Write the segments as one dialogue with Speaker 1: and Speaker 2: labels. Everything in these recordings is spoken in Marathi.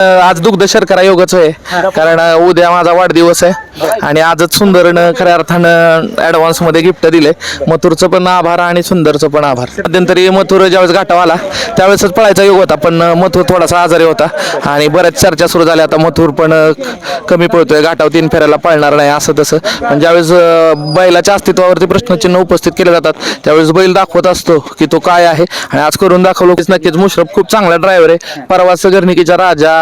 Speaker 1: आज दुग्ध शर्करा योगच आहे. कारण उद्या माझा वाढदिवस आहे. आणि आजच सुंदरनं खऱ्या अर्थानं ऍडव्हान्समध्ये गिफ्ट दिले. मथुरचं पण आभार आणि सुंदरचं पण आभार. मध्यंतरी मथुर ज्यावेळेस घाटाव आला त्यावेळेसच पळायचा योग होता पण मथुर थोडासा आजारी होता. आणि बऱ्याच चर्चा सुरू झाल्या. आता मथुर पण कमी पळतोय. घाटाव तीन फेऱ्याला पळणार नाही असं तसं. पण ज्यावेळेस बैलाच्या अस्तित्वावरती प्रश्नचिन्ह उपस्थित केले जातात त्यावेळेस बैल दाखवत असतो की तो काय आहे. आणि आज करून दाखवलो नक्कीच मुश्रफ खूप चांगला ड्रायव्हर आहे. परवाच गर्निकीच्या राजा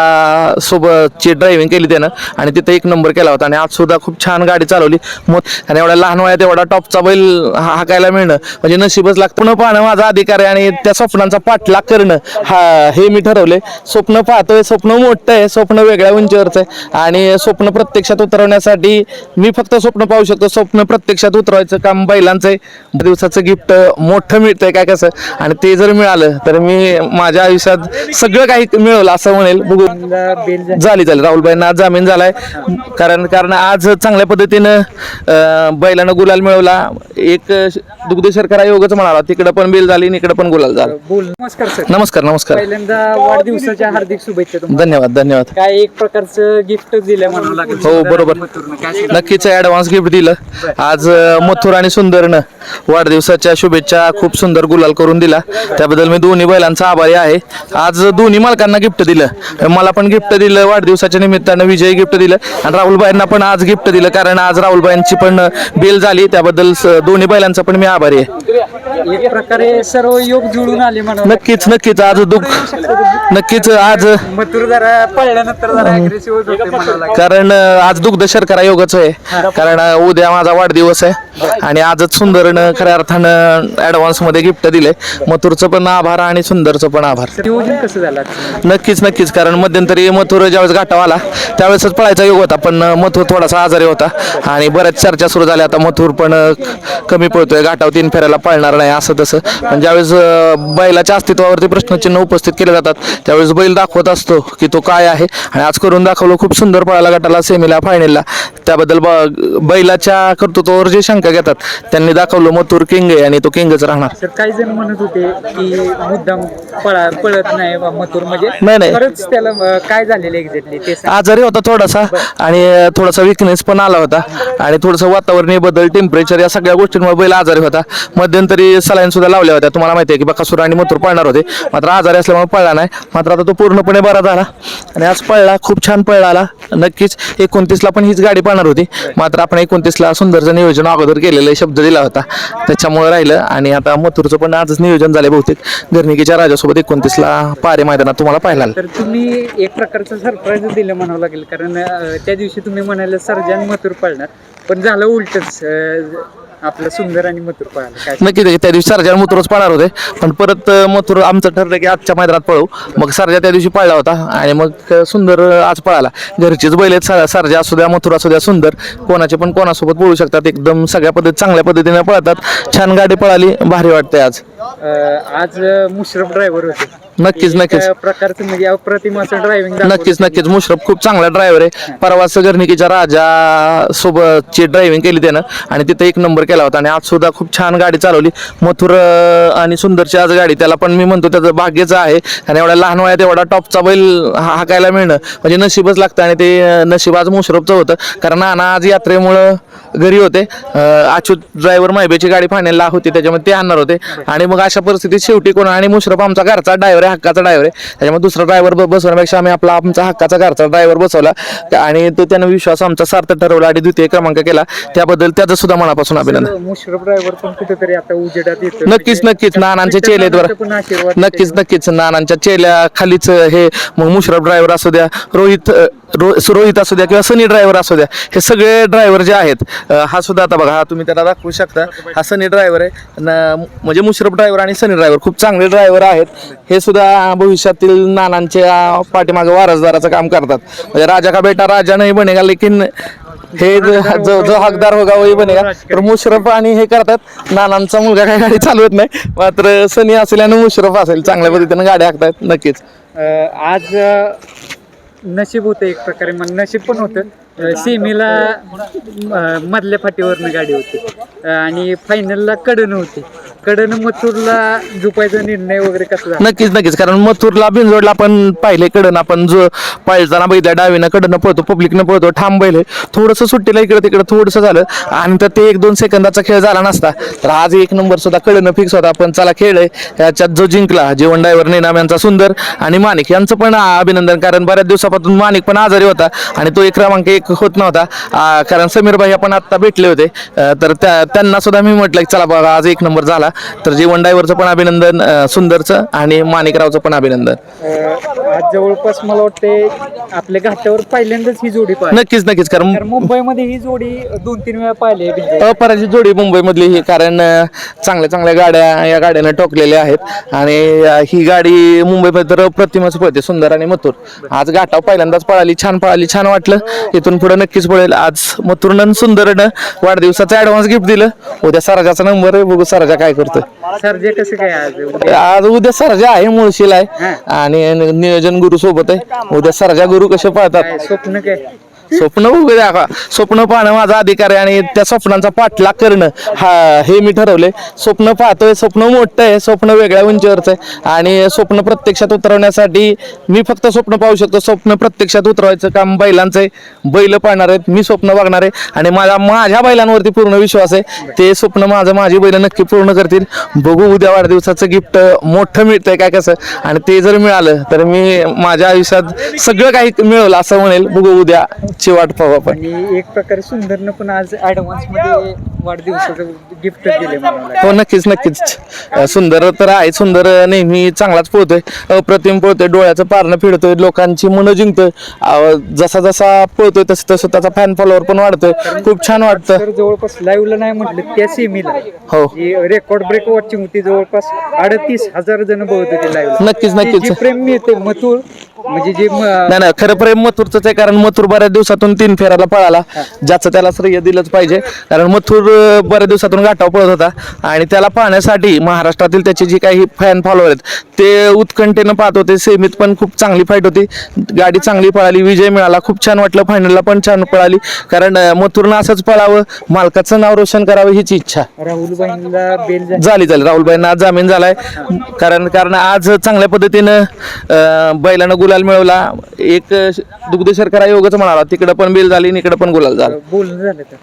Speaker 1: सोबतची ड्रायव्हिंग केली त्यानं. आणि तिथं एक नंबर केला होता. आणि आज सुद्धा खूप छान गाडी चालवली. मग आणि एवढ्या लहान वयात एवढा टॉपचा बैल हा- हाकायला मिळणं म्हणजे नशीबच लागतं. पुन्हा पाहणं माझा अधिकार आहे आणि त्या स्वप्नांचा पाठलाग करणं हा हे मी ठरवले. स्वप्न पाहतोय स्वप्न मोठं आहे स्वप्न वेगळ्या उंचीवरचं आहे. आणि स्वप्न प्रत्यक्षात उतरवण्यासाठी मी फक्त स्वप्न पाहू शकतो. स्वप्न प्रत्यक्षात उतरवायचं काम बैलांचं आहे. दिवसाचं गिफ्ट मोठं मिळतंय काय कसं. आणि ते जर मिळालं तर मी माझ्या आयुष्यात सगळं काही मिळवलं असं म्हणेल. बघू. झाली. झाली राहुलबाईंना आज जामीन झालाय. कारण कारण आज चांगल्या पद्धतीनं अं, बैलानं गुलाल मिळवला. एक दुग्ध शर्करा योगच म्हणाला तिकडं पण बिल झाली आणि इकडं पण गुलाल झाला.
Speaker 2: बोल. नमस्कार सर.
Speaker 1: नमस्कार नमस्कार.
Speaker 2: पहिल्यांदा वाढदिवसाच्या हार्दिक शुभेच्छा तुम्हाला.
Speaker 1: धन्यवाद धन्यवाद.
Speaker 2: काय एक प्रकारचं गिफ्ट दिलं म्हणावं लागेल.
Speaker 1: हो बरोबर.
Speaker 2: मथुरनं. काय सांगाल?
Speaker 1: नक्कीच ऍडव्हान्स गिफ्ट दिलं. आज अं, मथुर आणि सुंदरनं वाढदिवसाच्या शुभेच्छा खूप सुंदर गुलाल करून दिला. त्याबद्दल मी दोन्ही बैलांचा आभारी आहे. आज दोन्ही मालकांना गिफ्ट दिलं. मला पण गिफ्ट दिलं वाढदिवसाच्या निमित्तानं विजय गिफ्ट दिलं. आणि राहुलबाईंना पण आज गिफ्ट दिलं कारण आज राहुलबाईंची पण बेल झाली. त्याबद्दल दोन्ही बैलांचा पण मी आभारी आहे.
Speaker 2: एक प्रकारे सर्व योग जुळून आले
Speaker 1: नक्कीच नक्कीच. आज दुःख नक्कीच आज कारण आज दुग्ध शर्करा योगच आहे. कारण उद्या माझा वाढदिवस आहे. आणि आजच सुंदरनं खऱ्या अर्थानं ऍडव्हान्समध्ये गिफ्ट दिले. मथुरचं पण आभार आणि सुंदरचं पण आभार.
Speaker 2: नियोजन कसं झालं आजचं?
Speaker 1: नक्कीच नक्कीच. कारण मध्यंतरी मथुर ज्यावेळेस घाटाव आला त्यावेळेसच पळायचा योग होता पण मथुर थोडासा आजारी होता. आणि बऱ्याच चर्चा सुरू झाल्या. आता मथुर पण कमी पळतोय. घाटाव तीन फेऱ्याला पळणार नाही असं तसं. पण ज्यावेळेस बैलाच्या अस्तित्वावरती प्रश्नचिन्ह उपस्थित केले जातात त्यावेळेस बैल दाखवत असतो की तो काय आहे. आणि आज करून दाखवलं खूप सुंदर पळाला गटाला सेमीला फायनलला त्याबद्दल बैलाच्या कर्तृत्वावर जे शंका घेतात त्यांनी दाखवलं मथुर किंग आहे आणि तो किंगच राहणार.
Speaker 2: तर काही जण म्हणत होते की मुद्दाम पळा पळत नाही बा मथुर म्हणजे.
Speaker 1: नाही, नाही.
Speaker 2: खरंच त्याला अं, काय झालेलं एक्झॅक्टली ते सांग.
Speaker 1: आजारी होता थोडासा आणि थोडासा विकनेस पण आला होता. आणि थोडंसं वातावरणीय बदल टेम्परेचर या सगळ्या गोष्टींमुळे बैल आजारी होता. मध्यंतरी सलाईन सुद्धा लावल्या होत्या. तुम्हाला माहिती आहे की बकासूर आणि मथुर पळणार होते. मात्र आजारी असल्यामुळे पळला नाही. मात्र आता तो पूर्णपणे बरा झाला. आणि आज पळला खूप छान पळला आला. नक्कीच एकोणतीसला पण हीच गाडी पळणार होती. मात्र आपण एकोणतीसला सुंदरचं नियोजन अगोदर केलेलं शब्द दिला होता. त्याच्यामुळे राहिलं. आणि आता मथुरचं पण आजच नियोजन झालं बहुतेक. गर्निकीच्या राजासोबत एकोणतीसला पारे मैदानात तुम्हाला पाहायला
Speaker 2: तर तुम्ही एक प्रकारचं सरप्राईज दिलं म्हणावं लागेल. कारण त्या दिवशी तुम्ही म्हणाले सर्जन मथुर पाळणार. पण झालं उलटच. आपलं सुंदर आणि मथुर पळालं काय
Speaker 1: नक्की ते- त्या दिवशी सरजा मथुरच पळणार होते. पण परत अं, मथुर आमचं ठरलं की आजच्या मैदानात पळू. मग सरजा त्या दिवशी पळला होता आणि मग अं, सुंदर अं, आज पळाला. घरचेच बैल आहेत सर- सरजा असू द्या मथुर असू द्या सुंदर. कोणाचे पण कोणासोबत पळू शकतात. एकदम सगळ्या पद्धती चांगल्या पद्धतीने पळतात. छान गाडी पळाली. भारी वाटते आज.
Speaker 2: अं, आज मुश्रफ ड्रायव्हर होते.
Speaker 1: नक्कीच नक्कीच.
Speaker 2: प्रकारचं म्हणजे ड्रायव्हिंग
Speaker 1: नक्कीच नक्कीच. मुश्रफ खूप चांगला ड्रायव्हर आहे. परवाच गर्निकीच्या राजा सोबतची ड्रायव्हिंग केली त्यानं. आणि तिथे एक नंबर केला होता. आणि आज सुद्धा खूप छान गाडी चालवली. मथुर अं, आणि सुंदरची आज गाडी. त्याला पण मी म्हणतो त्याचं भाग्यच आहे. आणि एवढ्या लहान वयात एवढा टॉपचा बैल हा- हाकायला मिळणं म्हणजे नशीबच लागतं. आणि ते अं, नशीब आज मुश्रफचं होतं. कारण नाना आज यात्रेमुळं घरी होते. अं, अच्युत ड्रायव्हर माहिबेची गाडी फायनलला होती. त्याच्यामुळे ते आणणार होते. आणि मग अशा परिस्थितीत शेवटी कोण आणि मुश्रफ आमचा घरचा ड्रायव्हर आहे हक्काचा ड्रायव्हर आहे. त्याच्यामुळे दुसरा ड्रायव्हर बसवण्यापेक्षा आम्ही आपला आमचा हक्काचा घरचा ड्रायव्हर बसवला. आणि तो त्यानं विश्वास आमचा सार्थ ठरवला आणि द्वितीय क्रमांक केला. त्याबद्दल त्याचं सुद्धा मनापासून अभिनंदन.
Speaker 2: मुश्रफ ड्रायव्हर पण कुठेतरी आता उजेडात येतो
Speaker 1: नक्कीच नक्कीच. नानांचे चेले आहेत
Speaker 2: नानांचा पण आशीर्वाद
Speaker 1: बरं नक्कीच नक्कीच. नानांच्या चेल्या खालीच हे मग मुशरफ ड्रायव्हर असू द्या रोहित रो रोहित असू द्या किंवा सनी ड्रायव्हर असू द्या हे सगळे ड्रायव्हर जे आहेत हा सुद्धा आता बघा हा तुम्ही त्याला दाखवू शकता. हा सनी ड्रायव्हर आहे. न- म्हणजे मुशरफ ड्रायव्हर आणि सनी ड्रायव्हर खूप चांगले ड्रायव्हर आहेत. हे सुद्धा भविष्यातील नानांच्या पाठीमागे वारसदाराचं काम करतात. म्हणजे राजा का बेटा राजा नाही बनेगा लेकिन हे जो जो- हकदार होगा वही बनेगा तर मुशरफ आणि हे करतात. नानांचा मुलगा काही गाडी चालवत नाही. मात्र सनी असेल आणि मुशरफ असेल चांगल्या पद्धतीने गाडी हाकतात नक्कीच.
Speaker 2: आज नशीब होतं एक प्रकारे मग नशीब पण होतं. सेमीला मधल्या फाटीवरनं गाडी होती. आणि फायनलला कडन होती. कडन मथुरला झुपायचा निर्णय वगैरे कसला
Speaker 1: नक्कीच नक्कीच. कारण मथुरला बिनजोडला आपण पाहिले कडन. आपण जो पाळताना बैद्या डावीनं कडनं पळतो पब्लिकनं पळतो ठाम बैल आहे. थोडंसं सुट्टीला इकडे तिकडे थोडंसं झालं. आणि तर ते एक दोन सेकंदाचा खेळ झाला नसता. तर आज एक नंबर सुद्धा कडनं फिक्स होता. पण चला खेळ आहे. याच्यात जो जिंकला जीवन डायव्हर निनाम यांचा सुंदर आणि माणिक. यांचं पण अभिनंदन. कारण बऱ्याच दिवसापासून माणिक पण आजारी होता. आणि तो एक क्रमांक एक होत नव्हता. कारण समीर भाई आपण आत्ता भेटले होते. तर त्या त्यांना सुद्धा मी म्हटलं की चला बघा आज एक नंबर झाला. तर जीवन डायव्हरचं पण अभिनंदन सुंदरचं आणि माणिकरावचं पण अभिनंदन.
Speaker 2: आज जवळपास मला वाटते आपल्या घाटावर पहिल्यांदाच ही जोडी पाहिली.
Speaker 1: नक्कीच नक्कीच. कारण
Speaker 2: मुंबईमध्ये ही जोडी दोन तीन वेळा पाहिली आहे.
Speaker 1: अपराजित जोडी मुंबईमधली ही कारण अ, चांगल्या चांगल्या गाड्या या गाड्यानं टोकलेल्या आहेत. आणि अ, ही गाडी मुंबईमध्ये तर प्रतिमाच पळते सुंदर आणि मथुर. आज घाटाव पहिल्यांदाच पळाली छान पळाली छान वाटलं. इथून पुढे नक्कीच पळेल. आज मथुरनं आणि सुंदरनं वाढदिवसाचं ऍडव्हान्स गिफ्ट दिलं. उद्या सरजाचा नंबर आहे बघू सरजा काय करतोय.
Speaker 2: सर्जे कसं काय आज उद्या?
Speaker 1: आज उद्या सरजा आहे मुळशीला आहे. आणि नियोजन गुरु सोबत आहे? उद्या सरजा गुरु कसे पळतात?
Speaker 2: काय स्वप्न काय?
Speaker 1: स्वप्न बघू द्या का? स्वप्न पाहणं माझा अधिकार आहे आणि त्या स्वप्नांचा पाठलाग करणं. हा हे मी ठरवले स्वप्न पाहतोय स्वप्न मोठं आहे स्वप्न वेगळ्या उंचीवरचं आहे. आणि स्वप्न प्रत्यक्षात उतरवण्यासाठी मी फक्त स्वप्न पाहू शकतो. स्वप्न प्रत्यक्षात उतरवायचं काम बैलांचं आहे. बैल पाहणार आहेत मी स्वप्न बघणार आहे. आणि माझ्या माझ्या बैलांवरती पूर्ण विश्वास आहे. ते स्वप्न माझं माझी बैल नक्की पूर्ण करतील. बघू उद्या वाढदिवसाचं गिफ्ट मोठं मिळतंय काय कसं. आणि ते जर मिळालं तर मी माझ्या आयुष्यात सगळं काही मिळवलं असं म्हणेल. बघू उद्या. ची वाट पाहू आपण.
Speaker 2: आणि एक प्रकारे सुंदरनं पण आज ऍडव्हान्समध्ये वाढदिवसाचं गिफ्ट दिले
Speaker 1: हो नक्कीच नक्कीच. सुंदर तर आहे सुंदर नेहमी चांगलाच पळतोय. अप्रतिम पळतोय डोळ्याचं पारणं फिरतोय लोकांची मनं जिंकतोय. जसा जसा पळतोय तसं तसं त्याचा फॅन फॉलोअर पण वाढतोय. खूप छान वाटतं.
Speaker 2: जवळपास लाईव्हला नाही म्हटलं त्या सेमीला
Speaker 1: हो.
Speaker 2: रेकॉर्ड ब्रेक वॉचिंग होती जवळपास अडतीस हजार जण बघत होते लाईव्ह
Speaker 1: नक्कीच नक्कीच.
Speaker 2: प्रेम मिळते मथुर म्हणजे जे म-
Speaker 1: नाही नाही खरं प्रेम मथुरच आहे कारण मथुर बऱ्याच दिवसातून तीन फेराला पळाला ज्याचं त्याला श्रेय दिलंच पाहिजे. कारण मथुर अं, बऱ्याच दिवसातून गाठाव पळत होता आणि त्याला पाहण्यासाठी महाराष्ट्रातील त्याचे जी काही फॅन फॉलोअर आहेत ते उत्कंठेनं पाहत होते. सेमीत पण खूप चांगली फाईट होती. गाडी चांगली पळाली विजय मिळाला. खूप छान वाटलं फायनलला पण छान पळाली. कारण अं, मथुरनं असंच पळावं मालकाचं नाव रोशन करावं हीच इच्छा.
Speaker 2: राहुल बाईंना बेल झाली.
Speaker 1: झाली झाली. राहुलबाईंना आज जामीन झालाय. कारण कारण आज चांगल्या पद्धतीनं अं, बैलानं गुलाल मिळवला. एक दुग्ध शर्करा योगच म्हणाला तिकडं पण बिल झाली आणि इकडं पण गुलाल झाला.
Speaker 2: बोलणं का?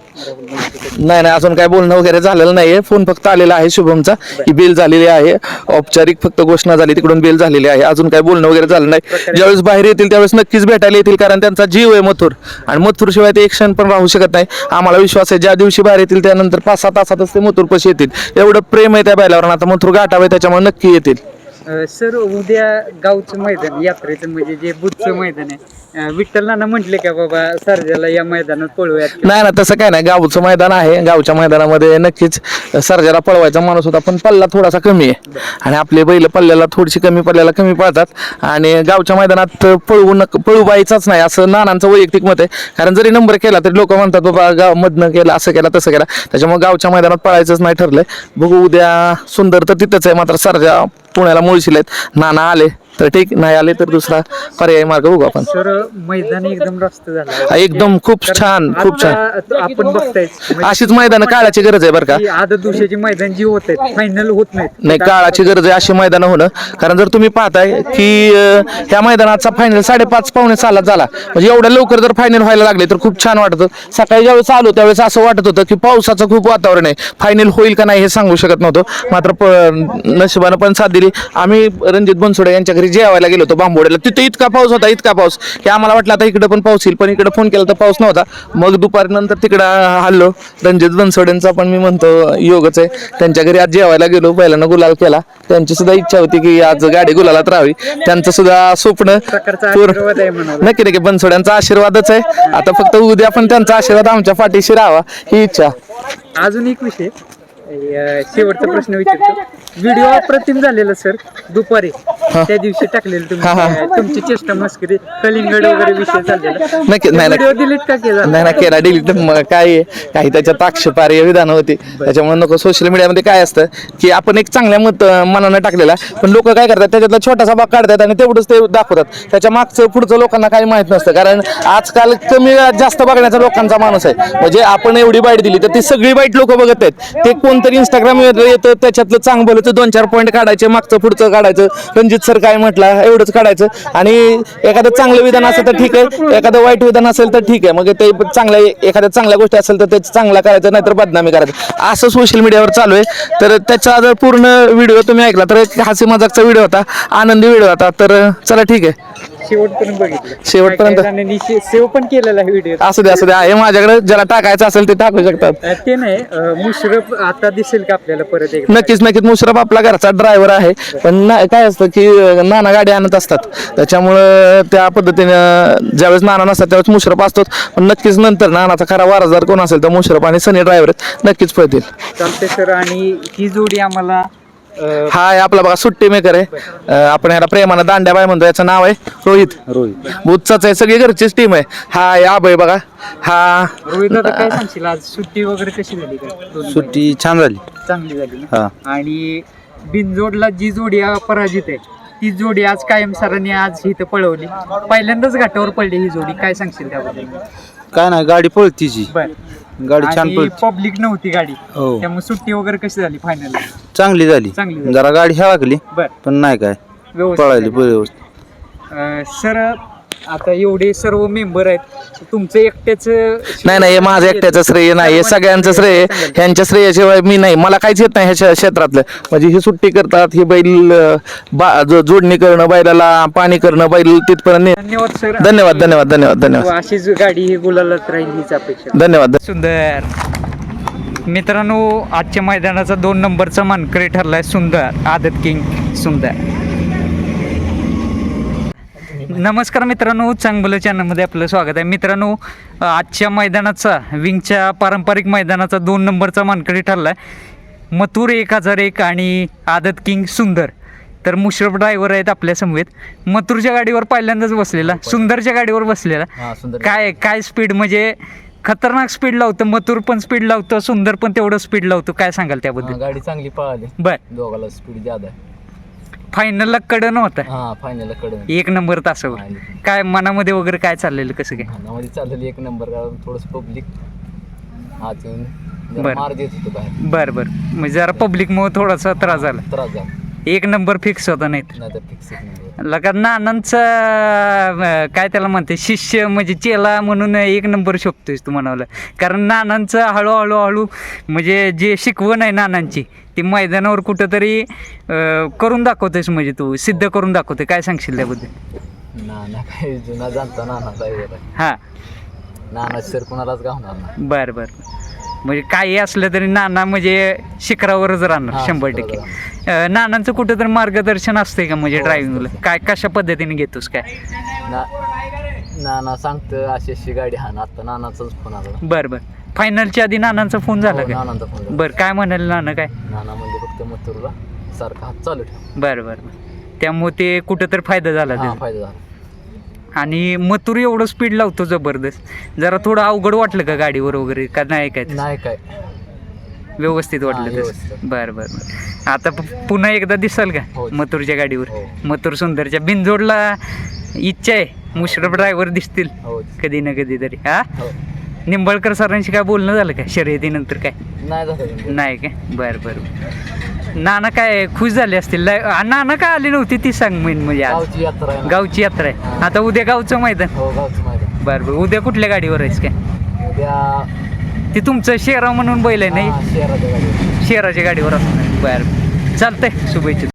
Speaker 1: नाही नाही अजून काय बोलणं वगैरे झालेलं नाहीये. फोन फक्त आलेला आहे शुभमचा ही बिल झालेली आहे. औपचारिक फक्त घोषणा झाली तिकडून बिल झालेली आहे. अजून काय बोलणं वगैरे झालं नाही. ज्यावेळेस बाहेर येतील त्यावेळेस नक्कीच भेटायला येतील कारण त्यांचा जीव आहे मथुर. आणि मथुर शिवाय ते एक क्षण पण राहू शकत नाही. आम्हाला विश्वास आहे ज्या दिवशी बाहेर येतील त्यानंतर पाच सहा तासातच ते मथुर पशी येतील. एवढं प्रेम आहे त्या बैलावर आता मथुर गाठावे त्याच्यामुळे नक्की येतील.
Speaker 2: सर उद्या गावचं मैदान यात्रेचं म्हणजे जे बुधचं मैदान आहे विठ्ठल नाना म्हटले का बाबा सरजाला या मैदानात पळूयात
Speaker 1: नाही ना तसं काय नाही. गावचं मैदान आहे. गावच्या मैदानामध्ये नक्कीच सरजाला पळवायचा माणूस होता पण पल्ला थोडासा कमी आहे. आणि आपले बैल पल्ल्याला थोडीशी कमी पल्ल्याला कमी पळतात. आणि गावच्या मैदानात पळवू नक पळू बायचाच नाही असं नानांचं वैयक्तिक मत आहे. कारण जरी नंबर केला तरी लोक म्हणतात बाबा गाव मधनं केला असं केला तसं केला. त्याच्यामुळे गावच्या मैदानात पळायचंच नाही ठरलंय. बघू उद्या सुंदर तर तिथंच आहे मात्र सरजा पुण्याला मुळशीला आहेत नाना आले. तर ठीक नाही आले तर दुसरा पर्यायी मार्ग बघू आपण.
Speaker 2: सर मैदान एकदम रास्त झालं.
Speaker 1: एकदम खूप छान खूप छान.
Speaker 2: आता आपण बघताय म्हणजे
Speaker 1: अशीच मैदान काळाची गरज आहे बरं का.
Speaker 2: की आदत मैदान जी होत आहेत फायनल होत नाहीत.
Speaker 1: नाही काळाची गरज आहे अशी मैदानं होणं. कारण जर तुम्ही पाहताय की अं, ह्या मैदानाचा फायनल साडेपाच पावणे सालात झाला. म्हणजे एवढ्या लवकर जर फायनल व्हायला लागले तर खूप छान वाटत. सकाळी ज्यावेळेस आलो त्यावेळेस असं वाटत होतं की पावसाचं खूप वातावरण आहे. फायनल होईल का नाही हे सांगू शकत नव्हतं. मात्र प- नशिबानं पण साथ दिली. आम्ही रणजित बनसोडे यांच्या घरी जेवायला गेलो होतो बांबोड्याला. तिथे इतका पाऊस होता इतका पाऊस. की आम्हाला वाटलं आता इकडे पण पाऊस येईल पण इकडे फोन केला तर पाऊस नव्हता. मग दुपारी नंतर तिकडं हल्लो रणजित बनसोडेंचा पण मी म्हणतो योगच आहे. त्यांच्या घरी आज जेवायला गेलो पहिल्यानं गुलाल केला. त्यांची सुद्धा इच्छा होती की आज गाडी गुलालात राहावी. त्यांचं सुद्धा स्वप्न. नक्की नक्की बनसोड्यांचा आशीर्वादच आहे. आता फक्त उद्या पण त्यांचा आशीर्वाद आमच्या पाठीशी राहावा ही इच्छा.
Speaker 2: अजून एक विषय. शेवटचा प्रश्न विचारतो. व्हिडिओ अप्रतिम झालेला सर. दुपारी. त्या दिवशी टाकलेलं तुम्ही. तुमची चेष्टा मस्करी कलिंगड वगैरे विषय चाललेला
Speaker 1: नक्की नाही
Speaker 2: व्हिडिओ डिलीट का केला?
Speaker 1: नाही ना केला डिलीट काय आहे, काही त्याच्यात आक्षेपार्ह विधानं होती. त्याच्यामुळे नको. सोशल मीडियामध्ये काय असतं की आपण एक चांगल्या मत मनानं टाकलेला पण लोक काय करतात त्याच्यातला छोटासा भाग काढतात आणि तेवढंच ते दाखवतात. त्याच्या मागचं पुढचं लोकांना काही माहीत नसतं कारण आजकाल कमी वेळात जास्त बघण्याचा लोकांचा माणूस आहे. म्हणजे आपण एवढी बाईट दिली तर ती सगळी बाईट लोक बघत आहेत. ते कोण नंतर इंस्टाग्राम येतं त्याच्यातलं चांगलं बोलायचं दोन चार पॉईंट काढायचे मागचं पुढचं काढायचं. रणजित सर काय म्हटला एवढंच काढायचं. आणि एखादं चांगलं विधान असेल तर ठीक आहे एखादं वाईट विधान असेल तर ठीक आहे. मग ते चांगल्या एखाद्या चांगल्या गोष्टी असेल तर त्याचं चांगला करायचं नाहीतर बदनामी करायचं. असं सोशल मीडियावर चालू आहे. तर त्याचा जर पूर्ण व्हिडिओ तुम्ही ऐकला तर एक हासी मजाकचा व्हिडिओ होता आनंदी व्हिडिओ होता. तर चला ठीक आहे.
Speaker 2: शेवटपर्यंत बघितलं.
Speaker 1: शेवटपर्यंत.
Speaker 2: काही- काही जणांनी शे- सेव्ह पण केलेला आहे व्हिडिओ
Speaker 1: असू दे असू दे. आहे माझ्याकडे ज्याला टाकायचं असेल ते टाकू शकतात.
Speaker 2: ते नाही अं, मुशरफ आता दिसेल का आपल्याला परत एकदा?
Speaker 1: नक्कीच नक्कीच. मुशरफ आपला घरचा ड्रायव्हर आहे. पण ना- काय असतं की नाना गाडी आणत असतात. त्याच्यामुळं त्या पद्धतीनं ज्यावेळेस नाना नसतात त्यावेळेस मुशरफ असतो पण नक्कीच नंतर नानाचा खरा वारसदार कोण असेल तर मुशरफ आणि सनी ड्रायव्हर नक्कीच पळतील.
Speaker 2: चालते सर. आणि ही जोडी आम्हाला अं,
Speaker 1: हा आहे आपला बघा सुट्टी मेकर आहे. अं, आपण ह्याला प्रेमानं दांड्याबाई म्हणतो याचं नाव आहे रोहित. रोहित. बुधचाच आहे सगळी घरचीच टीम आहे. हा आहे अभय बघा. हा
Speaker 2: रोहित दादा काय सांगशील? आज सुट्टी वगैरे कशी झाली का? दोन्ही
Speaker 3: सुट्टी छान झाली.
Speaker 2: चांगली झाली ना?
Speaker 3: हा.
Speaker 2: आणि बिनजोडला जी जोडी आ- पराजित आहे ती जोडी आज कायम सरांनी आज इथं पळवली. पहिल्यांदाच घाटावर पडली ही जोडी. काय सांगशील त्याबद्दल?
Speaker 3: काय नाही गाडी पळतीची.
Speaker 2: बर.
Speaker 3: गाडी छान
Speaker 2: आणि
Speaker 3: पळती.
Speaker 2: पब्लिक नव्हती गाडी.
Speaker 3: हो.
Speaker 2: त्यामुळे सुट्टी वगैरे कशी झाली फायनल
Speaker 3: चांगली झाली.
Speaker 2: चांगली झाली.
Speaker 3: जरा गाडी हळकली
Speaker 2: बर.
Speaker 3: पण नाही काय.
Speaker 2: व्यवस्थित
Speaker 3: पळाली व्यवस्थित.
Speaker 2: सर आता एवढे सर्व मेंबर आहेत तुमचं एकट्याच
Speaker 1: नाही नाही हे माझं एकट्याचं श्रेय नाही हे सगळ्यांचं श्रेय आहे. ह्यांच्या श्रेयाशिवाय मी नाही मला काहीच येत नाही ह्याच्या क्षेत्रातलं. म्हणजे ही सुट्टी करतात ही बैल बा जो- जोडणी करणं बैलाला पाणी करणं बैल तिथपर्यंत ने-
Speaker 2: धन्यवाद सर.
Speaker 1: धन्यवाद धन्यवाद धन्यवाद धन्यवाद.
Speaker 2: अशीच गाडी ही गुलालात राहील हीच अपेक्षा.
Speaker 1: धन्यवाद.
Speaker 2: सुंदर. मित्रांनो आजच्या मैदानाचा दोन नंबरचा मानकरी ठरलाय सुंदर आदत किंग सुंदर. नमस्कार. मित्रांनो चांगलं चॅनलमध्ये आपलं स्वागत आहे. मित्रांनो आजच्या मैदानाचा विंगच्या पारंपरिक मैदानाचा दोन नंबरचा मानकरी ठरलाय. मथुर एक हजार एक आणि आदत किंग सुंदर. तर मुशरफ ड्रायव्हर आहेत आपल्या समवेत. मथुरच्या गाडीवर पहिल्यांदाच बसलेला सुंदरच्या गाडीवर बसलेला. काय काय स्पीड म्हणजे खतरनाक स्पीड लावतं मथुर पण स्पीड लावतं सुंदर पण तेवढं स्पीड लावतो. काय सांगाल त्याबद्दल?
Speaker 4: गाडी चांगली पळाली.
Speaker 2: बर.
Speaker 4: दोघाला स्पीड ज्यादा आहे.
Speaker 2: फायनलला कडं नव्हतं
Speaker 4: हा फायनलकडे
Speaker 2: एक नंबर तासावर. काय मनामध्ये वगैरे काय चाललेलं कसं काय?
Speaker 4: मध्ये चाललेली एक नंबर कारण थोडस पब्लिक आतून जरा
Speaker 2: बरं.
Speaker 4: मार देत होतो बाहेर.
Speaker 2: बरं बरं. म्हणजे जरा पब्लिकमुळे थोडासा त्रास झाला.
Speaker 4: त्रास झाला.
Speaker 2: एक नंबर फिक्स होता नाहीत
Speaker 4: नाही तर फिक्स
Speaker 2: लगा नानांचा काय त्याला म्हणते शिष्य म्हणजे चेला म्हणून एक नंबर शोधतोयस तू म्हणावलं कारण नानांचं हळूहळू हळू म्हणजे जे शिकवण आहे नानांची ती मैदानावर कुठंतरी अं, करून दाखवतोयस म्हणजे तू सिद्ध करून दाखवतोय. काय सांगशील त्याबद्दल?
Speaker 4: नाना काय जुना जाणता
Speaker 2: हां.
Speaker 4: नाना सर कुणालाच गावणार नाही.
Speaker 2: बरं बरं. म्हणजे काही असलं तरी नाना म्हणजे शिखरावरच राहणार
Speaker 4: हा,
Speaker 2: शंभर टक्के. अं, नानांचं कुठं तर मार्गदर्शन असतंय का म्हणजे
Speaker 4: हो,
Speaker 2: ड्रायव्हिंगला
Speaker 4: असतं.
Speaker 2: काय कशा पद्धतीने घेतोस काय?
Speaker 4: ना नाना सांगतं अशी अशी गाडी हा आता नानाचाच फोन आला.
Speaker 2: बरं बरं. फायनलच्या आधी नानांचा फोन झाला
Speaker 4: हो,
Speaker 2: का?
Speaker 4: नानांचा फोन झाला.
Speaker 2: बरं काय म्हणाल नाना काय?
Speaker 4: नाना म्हणजे फक्त मथुरला सारखा हात चालू ठेव.
Speaker 2: बरं बरं बरं. त्यामुळे ते कुठं तर फायदा झाला
Speaker 4: हा
Speaker 2: त्याचा.
Speaker 4: फायदा झाला.
Speaker 2: आणि मथुर एवढं स्पीड लावतो जबरदस्त. जरा थोडं अवघड वाटलं का गाडीवर वगैरे? का नाही काय?
Speaker 4: नाही काय.
Speaker 2: व्यवस्थित वाटलं तसं?
Speaker 4: व्यवस्थित.
Speaker 2: बरं बरं बरं. आता पुन्हा एकदा दिसाल का
Speaker 4: हो.
Speaker 2: मथुरच्या गाडीवर?
Speaker 4: हो.
Speaker 2: मथुर सुंदरच्या. बिनजोडला इच्छा आहे. मुशरफ ड्रायव्हर दिसतील.
Speaker 4: हो.
Speaker 2: कधी ना कधी तरी. हा? निंबाळकर सरांशी काय बोलणं झालं का? शर्यतीनंतर काय? नाही काय बरं बरं बरं. नाना काय खुश झाले असतील? लय- आ, नाना काय आली नव्हती? ती सांग मेन म्हणजे आज.
Speaker 4: गावची यात्रा आहे ना.
Speaker 2: गावची यात्रा आहे. आता उद्या गावचं मैदान.
Speaker 4: हो गावचं मैदान.
Speaker 2: बरं बरं. उद्या कुठल्या गाडीवर आहेस काय?
Speaker 4: उद्या
Speaker 2: ती तुमचं शेरा म्हणून बैल आहे नाही?
Speaker 4: हा, शहराच्या गाडीवर.
Speaker 2: शेराच्या गाडीवर असणार. बरं. चालतंय. शुभेच्छा.